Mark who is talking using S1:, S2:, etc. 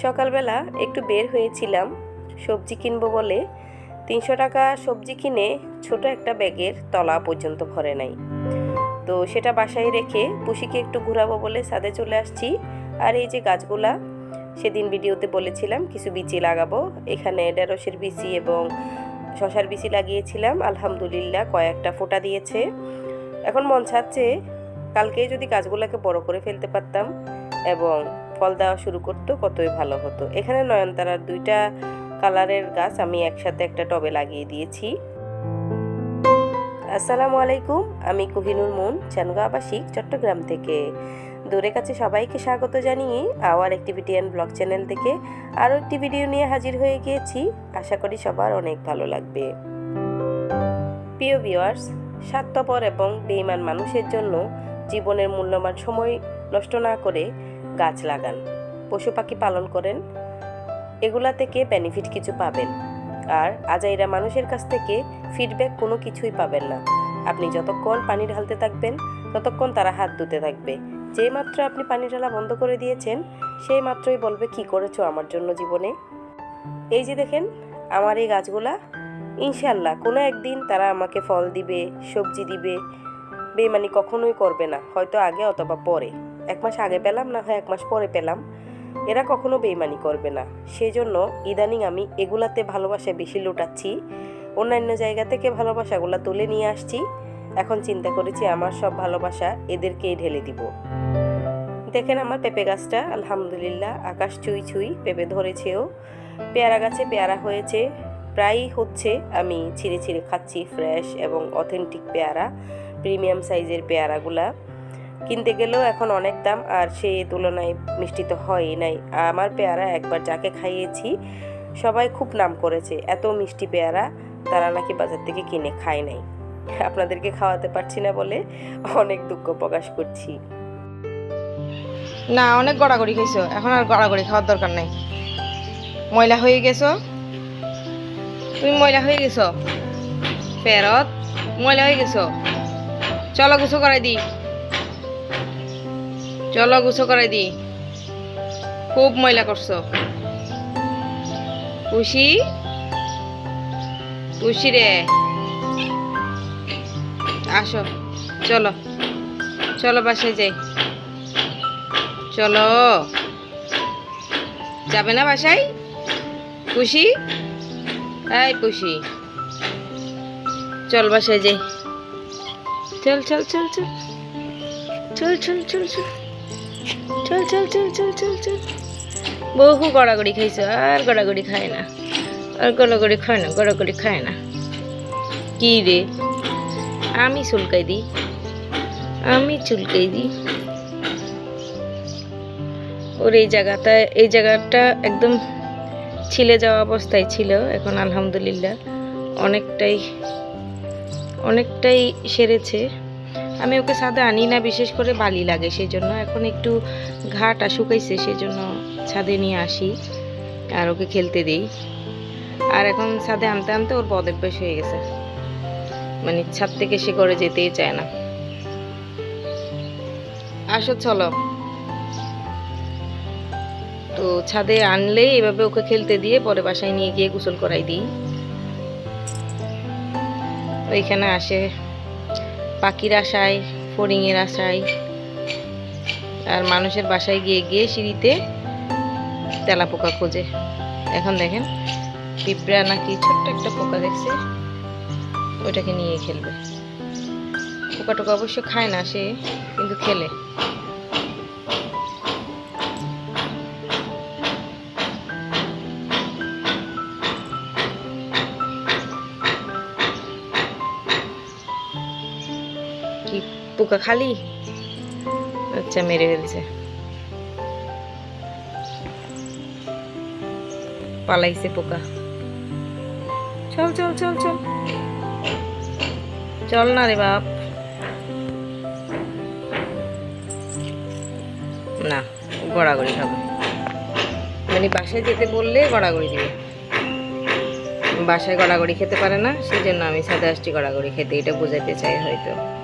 S1: সকালবেলা একটু বের হয়েছিলাম, সবজি কিনবো বলে। তিনশো টাকা সবজি কিনে ছোট একটা ব্যাগের তলা পর্যন্ত ভরে নাই। তো সেটা বাসায় রেখে পুষিকে একটু ঘুরাবো বলে ছাদে চলে আসছি। আর এই যে গাছগুলা, সেদিন ভিডিওতে বলেছিলাম কিছু বিচি লাগাবো। এখানে ঢেঁড়সের বিচি এবং শশার বিচি লাগিয়েছিলাম। আলহামদুলিল্লাহ কয়েকটা ফোঁটা দিয়েছে। এখন মন চাচ্ছে কালকে যদি গাছগুলোকে বড় করে ফেলতে পারতাম এবং ফল দেওয়া শুরু করতো, কতই ভালো হতো। এখানে নয়নতারার দুইটা কালারের গাছ আমি একসাথে একটা টবে লাগিয়ে দিয়েছি। আসসালামু আলাইকুম, আমি কোহিনুর মুন, চানগা আবাসিক, চট্টগ্রাম থেকে। দূরে কাছে সবাইকে স্বাগত জানিয়ে our activity and blog channel থেকে আরও একটি ভিডিও নিয়ে হাজির হয়ে গিয়েছি। আশা করি সবার অনেক ভালো লাগবে। প্রিয় ভিউয়ার্স, স্বার্থপর এবং বেইমান মানুষের জন্য জীবনের মূল্যবান সময় নষ্ট না করে গাছ লাগান। পশু পাখি পালন করেন। এগুলা থেকে বেনিফিট কিছু পাবেন? আর আজাইরা মানুষের কাছ থেকে ফিডব্যাক কোনো কিছুই পাবেন না। আপনি যতক্ষণ পানি ঢালতে থাকবেন, ততক্ষণ তারা হাত ধুতে থাকবে। যে মাত্র আপনি পানি ঢালা বন্ধ করে দিয়েছেন, সেই মাত্রই বলবে, কি করেছ আমার জন্য জীবনে? এই যে দেখেন, আমার এই গাছগুলা ইনশাল্লাহ কোনো একদিন তারা আমাকে ফল দিবে, সবজি দিবে বেমানি কখনোই করবে না, হয়তো আগে অথবা পরে। এক মাস আগে পেলাম, না হয় এক মাস পরে পেলাম। এরা কখনো বেইমানি করবে না। সেজন্য ইদানিং আমি এগুলাতে ভালোবাসা বেশি লুটাচ্ছি। অন্যান্য জায়গা থেকে ভালোবাসাগুলো তুলে নিয়ে আসছি। এখন চিন্তা করেছি আমার সব ভালোবাসা এদেরকেই ঢেলে দিব। দেখেন আমার পেঁপে গাছটা, আলহামদুলিল্লাহ, আকাশ ছুঁই ছুঁই পেঁপে ধরেছেও। পেয়ারা গাছে পেয়ারা হয়েছে। প্রায়ই হচ্ছে আমি ছিঁড়ে ছিঁড়ে খাচ্ছি ফ্রেশ এবং অথেন্টিক পেয়ারা, প্রিমিয়াম সাইজের পেয়ারাগুলা। কিনতে গেলেও এখন অনেক দাম আর সে তুলনায় মিষ্টি তো হয়ই নাই। আমার পেয়ারা একবার যাকে খাইয়েছি, সবাই খুব নাম করেছে, এত মিষ্টি পেয়ারা তারা নাকি বাজার থেকে কিনে খায় নাই। আপনাদেরকে খাওয়াতে পারছি না বলে অনেক দুঃখ প্রকাশ করছি।
S2: না, অনেক গড়াগড়ি খাইছো, এখন আর গড়াগড়ি খাওয়ার দরকার নাই। ময়লা হয়ে গেছো? তুমি ময়লা হয়ে গেছো? ফেরত? ময়লা হয়ে গেছো? চলো গুছো করাই দি চলো গুছো করাই দি। খুব ময়লা করছ। খুশি খুশি রে। আসো, চলো। চলো বাসায় যাই। চলো। যাবে না বাসায়? খুশি এই খুশি চল বাসায় যাই। চল চল চল চল। চল চল চল চল। চল চল চল চল চল চল। বহু গড়াগড়ি খাইছো, আর গড়াগড়ি খায় না। আর গড়াগড়ি খায় না, গড়াগড়ি খায় না। কি রে? আমি চুলকাই দিই। আমি চুলকাই দিই। ওর এই জায়গাটা এই জায়গাটা একদম ছিলে যাওয়া অবস্থায় ছিল, এখন আলহামদুলিল্লাহ অনেকটাই অনেকটাই সেরেছে। আমি ওকে ছাদে আনি না, বিশেষ করে বালি লাগে সেই জন্য এখন একটু ঘাটা শুকাইছে সেই জন্য ছাদে নিয়ে আসি আর ওকে খেলতে দিই। আর এখন ছাদে আনতে আনতে ওর পদভ্যাস হয়ে গেছে। মানে ছাদ থেকে সে করে যেতেই চায় না। আসো, চলো। তো ছাদে আনলে এভাবে ওকে খেলতে দিয়ে পরে বাসায় নিয়ে গিয়ে গোসল করাই দিই। ওইখানে আসে পাখির আশায়, ফড়িংয়ের আশায়, আর মানুষের বাসায় গিয়ে গিয়ে সিঁড়িতে তেলা পোকা খোঁজে। এখন দেখেন, পিঁপড়া নাকি ছোট্ট একটা পোকা দেখছে ওটাকে নিয়ে খেলবে। পোকা টোকা অবশ্য খায় না সে, কিন্তু খেলে। কি পোকা খালি? আচ্ছা মেরে ফেলছে। পালাইছে পোকা। চল চল চল চল। চল না রে বাপ। না, গড়াগড়ি খাবে। মানে বাসায় যেতে বললে গড়াগড়ি দিবে। বাসায় গড়াগড়ি খেতে পারে না সেই জন্য আমি সাদা আসছি গড়াগড়ি খেতে। এটা বোঝাতে চাই হয়তো।